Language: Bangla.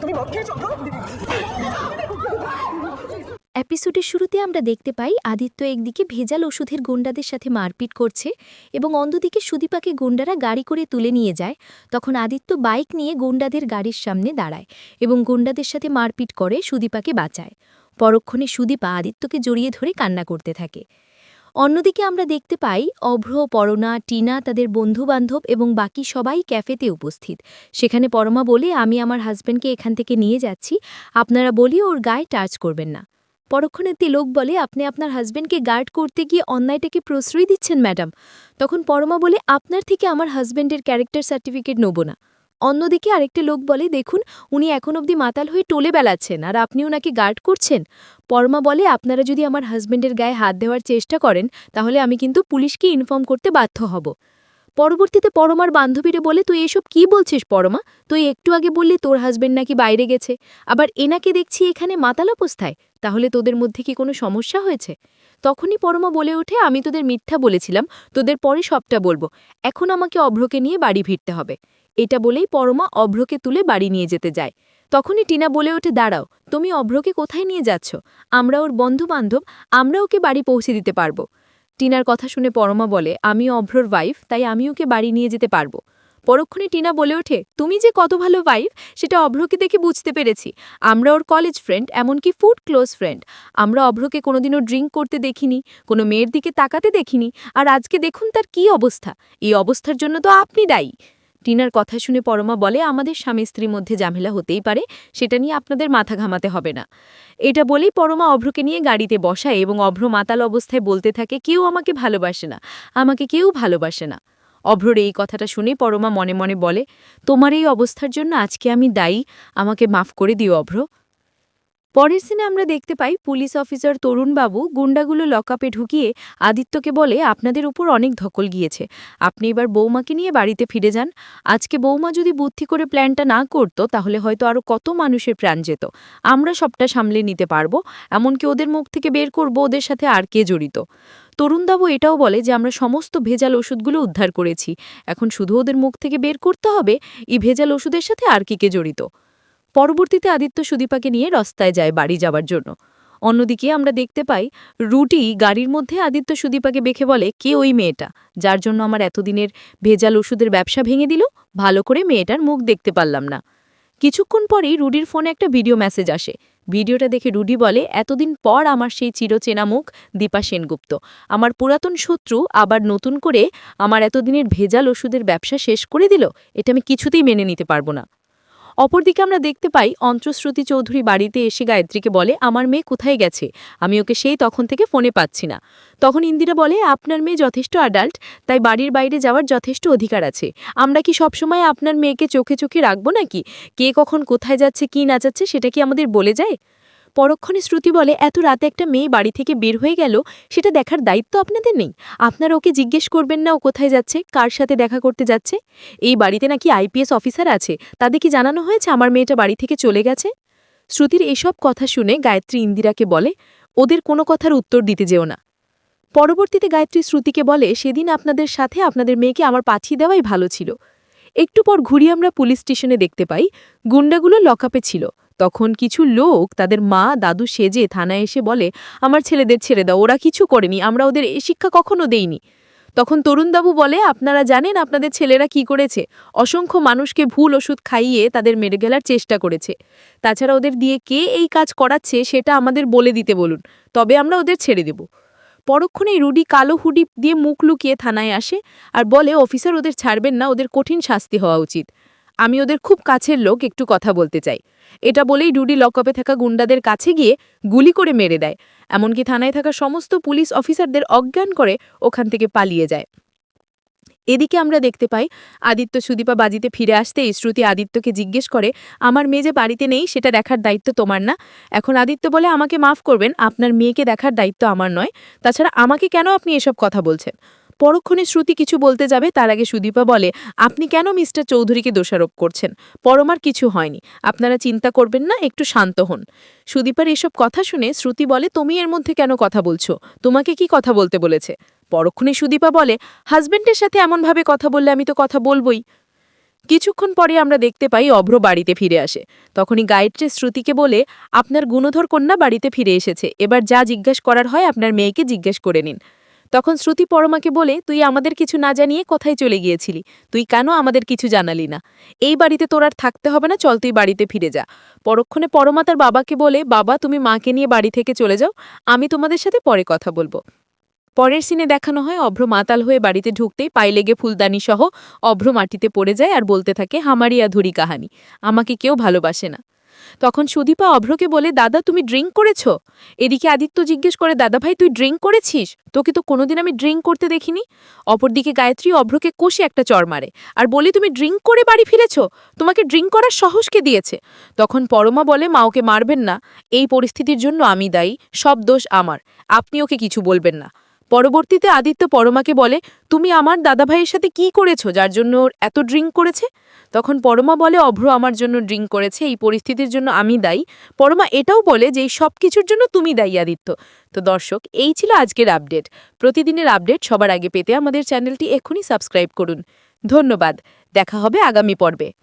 তুমি মদ এপিসোডের শুরুতে আমরা দেখতে পাই আদিত্য একদিকে ভেজাল ওষুধের গুন্ডাদের সাথে মারপিট করছে এবং অন্যদিকে সুদীপাকে গুন্ডারা গাড়ি করে তুলে নিয়ে যায়। তখন আদিত্য বাইক নিয়ে গুন্ডাদের গাড়ির সামনে দাঁড়ায় এবং গুন্ডাদের সাথে মারপিট করে সুদীপাকে বাঁচায়। পরক্ষণে সুদীপা আদিত্যকে জড়িয়ে ধরে কান্না করতে থাকে। অন্যদিকে আমরা দেখতে পাই, অভ্র, পরনা, টিনা তাদের বন্ধুবান্ধব এবং বাকি সবাই ক্যাফেতে উপস্থিত। সেখানে পরমা বলে, আমি আমার হাজব্যান্ডকে এখান থেকে নিয়ে যাচ্ছি। আপনারা বলি ওর গায়ে টাচ করবেন না। পরক্ষণে তিলক বলে, আপনি আপনার হাজবেন্ডকে গার্ড করতে গিয়ে অন্যায়টাকে প্রশ্রয় দিচ্ছেন ম্যাডাম তখন পরমা বলে, আপনার থেকে আমার হাজবেন্ডের ক্যারেক্টার সার্টিফিকেট নেব না। অন্যদিকে আরেকটি লোক বলে, দেখুন, উনি এখন অবধি মাতাল হয়ে টোলে বেলাচ্ছেন আর আপনি ওনাকে গার্ড করছেন। পরমা বলে, আপনারা যদি আমার হাজব্যান্ডের গায়ে হাত দেওয়ার চেষ্টা করেন, তাহলে আমি কিন্তু পুলিশকে ইনফর্ম করতে বাধ্য হব। পরবর্তীতে পরমার বান্ধবীরা বলে, তুই এসব কি বলছিস পরমা? তুই একটু আগে বললি তোর হাজবেন্ড নাকি বাইরে গেছে। আবার এনাকে দেখছি এখানে মাতাল অবস্থায়। তাহলে তোদের মধ্যে কি কোনো সমস্যা হয়েছে? তখনই পরমা বলে ওঠে, আমি তোদের মিথ্যা বলেছিলাম। তোদের পরে সবটা বলব। এখন আমাকে অভ্রকে নিয়ে বাড়ি ফিরতে হবে। এটা বলেই পরমা অভ্রকে তুলে বাড়ি নিয়ে যেতে যায়। তখনই টিনা বলে ওঠে, দাঁড়াও, তুমি অভ্রকে কোথায় নিয়ে যাচ্ছ? আমরা ওর বন্ধু বান্ধব আমরা ওকে বাড়ি পৌঁছে দিতে পারব। টিনার কথা শুনে পরমা বলে আমি অভ্রর ওয়াইফ তাই আমি ওকে বাড়ি নিয়ে যেতে পারব। পরক্ষণে টিনা বলে ওঠে, তুমি যে কত ভালো ওয়াইফ সেটা অভ্রকে দেখে বুঝতে পেরেছি। আমরা ওর কলেজ ফ্রেন্ড এমনকি ফুড ক্লোজ ফ্রেন্ড আমরা অভ্রকে কোনোদিনও ড্রিঙ্ক করতে দেখিনি, কোনো মেয়ের দিকে তাকাতে দেখিনি। আর আজকে দেখুন তার কি অবস্থা। এই অবস্থার জন্য তো আপনি দায়ী। টিনার কথা শুনে পরমা বলে, আমাদের স্বামী স্ত্রীর মধ্যে ঝামেলা হতেই পারে, সেটা নিয়ে আপনাদের মাথা ঘামাতে হবে না। এটা বলেই পরমা অভ্রকে নিয়ে গাড়িতে বসায় এবং অভ্র মাতাল অবস্থায় বলতে থাকে, কেউ আমাকে ভালোবাসে না, আমাকে কেউ ভালোবাসে না। অভ্রর এই কথাটা শুনে পরমা মনে মনে বলে, তোমার এই অবস্থার জন্য আজকে আমি দায়ী, আমাকে মাফ করে দিও অভ্র। পরের সিনে আমরা দেখতে পাই পুলিশ অফিসার তরুণবাবু গুন্ডাগুলো লকআপে ঢুকিয়ে আদিত্যকে বলে, আপনাদের উপর অনেক ধকল গিয়েছে। আপনি এবার বৌমাকে নিয়ে বাড়িতে ফিরে যান। আজকে বৌমা যদি বুদ্ধি করে প্ল্যানটা না করতো, তাহলে হয়তো আরও কত মানুষের প্রাণ যেত। আমরা সবটা সামলে নিতে পারব। এমনকি ওদের মুখ থেকে বের করব, ওদের সাথে আর কে জড়িত? তরুণবাবু এটাও বলে যে, আমরা সমস্ত ভেজাল ওষুধগুলো উদ্ধার করেছি। এখন শুধু ওদের মুখ থেকে বের করতে হবে। এই ভেজাল ওষুধের সাথে আর কি কে জড়িত? পরবর্তীতে আদিত্য সুদীপাকে নিয়ে রাস্তায় যায় বাড়ি যাওয়ার জন্য। অন্যদিকে আমরা দেখতে পাই, রুটি গাড়ির মধ্যে আদিত্য সুদীপাকে বেখে বলে, কে ওই মেয়েটা? যার জন্য আমার এতদিনের ভেজাল ওষুধের ব্যবসা ভেঙে দিল? ভালো করে মেয়েটার মুখ দেখতে পারলাম না। কিছুক্ষণ পরেই রুডির ফোনে একটা ভিডিও মেসেজ আসে। ভিডিওটা দেখে রুডি বলে, এতদিন পর আমার সেই চিরচেনা মুখ, দীপা সেনগুপ্ত। আমার পুরাতন শত্রু আবার নতুন করে আমার এতদিনের ভেজাল ওষুধের ব্যবসা শেষ করে দিল। এটা আমি কিছুতেই মেনে নিতে পারব না। অপরদিকে আমরা দেখতে পাই অন্ত্রশ্রুতি চৌধুরী বাড়িতে এসে গায়ত্রীকে বলে, আমার মেয়ে কোথায় গেছে? আমি ওকে সেই তখন থেকে ফোনে পাচ্ছি না। তখন ইন্দিরা বলে, আপনার মেয়ে যথেষ্ট অ্যাডাল্ট তাই বাড়ির বাইরে যাওয়ার যথেষ্ট অধিকার আছে। আমরা কি সবসময় আপনার মেয়েকে চোখে চোখে রাখব নাকি? কে কখন কোথায় যাচ্ছে, কি না যাচ্ছে, সেটা কি আমাদের বলে যায়? পরক্ষণে শ্রুতি বলে, এত রাতে একটা মেয়ে বাড়ি থেকে বের হয়ে গেল, সেটা দেখার দায়িত্ব আপনাদের নেই? আপনারা ওকে জিজ্ঞেস করবেন না ও কোথায় যাচ্ছে, কার সাথে দেখা করতে যাচ্ছে? এই বাড়িতে নাকি আইপিএস অফিসার আছে, তাদের কি জানানো হয়েছে আমার মেয়েটা বাড়ি থেকে চলে গেছে? শ্রুতির এসব কথা শুনে গায়ত্রী ইন্দিরাকে বলে, ওদের কোনো কথার উত্তর দিতে যেও না। পরবর্তীতে গায়ত্রী শ্রুতিকে বলে, সেদিন আপনাদের সাথে আপনাদের মেয়েকে আমার পাঠিয়ে দেওয়াই ভালো ছিল। একটু পর ঘুরিয়ে আমরা পুলিশ স্টেশনে দেখতে পাই, গুন্ডাগুলো লকআপে ছিল। তখন কিছু লোক তাদের মা, দাদু সেজে থানায় এসে বলে, আমার ছেলেদের ছেড়ে দাও, ওরা কিছু করেনি, আমরা ওদের এ শিক্ষা কখনো দেইনি। তখন তরুণবাবু বলে, আপনারা জানেন আপনাদের ছেলেরা কি করেছে? অসংখ্য মানুষকে ভুল ওষুধ খাইয়ে তাদের মেরে গেলার চেষ্টা করেছে। তাছাড়া ওদের দিয়ে কে এই কাজ করাচ্ছে সেটা আমাদের বলে দিতে বলুন, তবে আমরা ওদের ছেড়ে দেব। পরক্ষণেই রুডি কালো হুডি দিয়ে মুখ লুকিয়ে থানায় আসে আর বলে, অফিসার ওদের ছাড়বেন না, ওদের কঠিন শাস্তি হওয়া উচিত। আমি ওদের খুব কাছের লোক, একটু কথা বলতে চাই। এটা বলেই রুডি লকআপে থাকা গুন্ডাদের কাছে গিয়ে গুলি করে মেরে দেয়। এমনকি থানায় থাকা সমস্ত পুলিশ অফিসারদের অজ্ঞান করে ওখান থেকে পালিয়ে যায়। এদিকে আমরা দেখতে পাই, আদিত্য সুদীপা বাজিতে ফিরে আসতেই শ্রুতি আদিত্যকে জিজ্ঞেস করে, আমার মেয়ে যে বাড়িতে নেই, সেটা দেখার দায়িত্ব তোমার না? এখন আদিত্য বলে, আমাকে মাফ করবেন, আপনার মেয়েকে দেখার দায়িত্ব আমার নয়। তাছাড়া আমাকে কেন আপনি এসব কথা বলছেন? পরক্ষণে শ্রুতি কিছু বলতে যাবে, তার আগে সুদীপা বলে, আপনি কেন মিস্টার চৌধুরীকে দোষারোপ করছেন? পরমার কিছু হয়নি। আপনারা চিন্তা করবেন না, একটু শান্ত হন। সুদীপার এসব কথা শুনে শ্রুতি বলে, তুমি এর মধ্যে কেন কথা বলছো? তোমাকে কি কথা বলতে বলেছে? পরক্ষণে সুদীপা বলে, হাজবেন্ডের সাথে এমনভাবে কথা বললে আমি তো কথা বলবই। কিছুক্ষণ পরে আমরা দেখতে পাই অভ্র বাড়িতে ফিরে আসে। তখনই গায়ত্রী শ্রুতিকে বলে, আপনার গুণধর কন্যা বাড়িতে ফিরে এসেছে। এবার যা জিজ্ঞেস করার হয়, আপনার মেয়েকে জিজ্ঞেস করে নিন। তখন শ্রুতি পরমাকে বলে, তুই আমাদের কিছু না জানিয়ে কোথায় চলে গিয়েছিলি? তুই কেন আমাদের কিছু জানালি না? এই বাড়িতে তোর আর থাকতে হবে না, চল তুই বাড়িতে ফিরে যা। পরক্ষণে পরমা তার বাবাকে বলে, বাবা, তুমি মাকে নিয়ে বাড়ি থেকে চলে যাও, আমি তোমাদের সাথে পরে কথা বলব। পরের সিনে দেখানো হয়, অভ্র মাতাল হয়ে বাড়িতে ঢুকতেই পায়ে লেগে ফুলদানি সহ অভ্র মাটিতে পড়ে যায় আর বলতে থাকে, হামারি আধুরি কাহানি, আমাকে কেউ ভালোবাসে না। তখন সুদীপা অভ্রকে বলে, দাদা, তুমি ড্রিঙ্ক করেছ? এদিকে আদিত্য জিজ্ঞেস করে দাদা ভাই তুই ড্রিঙ্ক করেছিস? তোকে তো কোনোদিন আমি ড্রিঙ্ক করতে দেখিনি? অপরদিকে গায়ত্রী অভ্রকে কষে একটা চর মারে, আর বলে, তুমি ড্রিঙ্ক করে বাড়ি ফিরেছ? তোমাকে ড্রিঙ্ক করার সাহসকে দিয়েছে? তখন পরমা বলে, মা, ওকে মারবেন না। এই পরিস্থিতির জন্য আমি দায়ী, সব দোষ আমার। আপনি ওকে কিছু বলবেন না। পরবর্তীতে আদিত্য পরমাকে বলে, তুমি আমার দাদাভাইয়ের সাথে কি করেছ যার জন্য ওর এত ড্রিঙ্ক করেছে? তখন পরমা বলে, অভ্র আমার জন্য ড্রিঙ্ক করেছে, এই পরিস্থিতির জন্য আমি দায়ী। পরমা এটাও বলে যে, এই সব কিছুর জন্য তুমি দায়ী, আদিত্য। তো দর্শক, এই ছিল আজকের আপডেট। প্রতিদিনের আপডেট সবার আগে পেতে আমাদের চ্যানেলটি এক্ষুনি সাবস্ক্রাইব করুন। ধন্যবাদ। দেখা হবে আগামী পর্বে।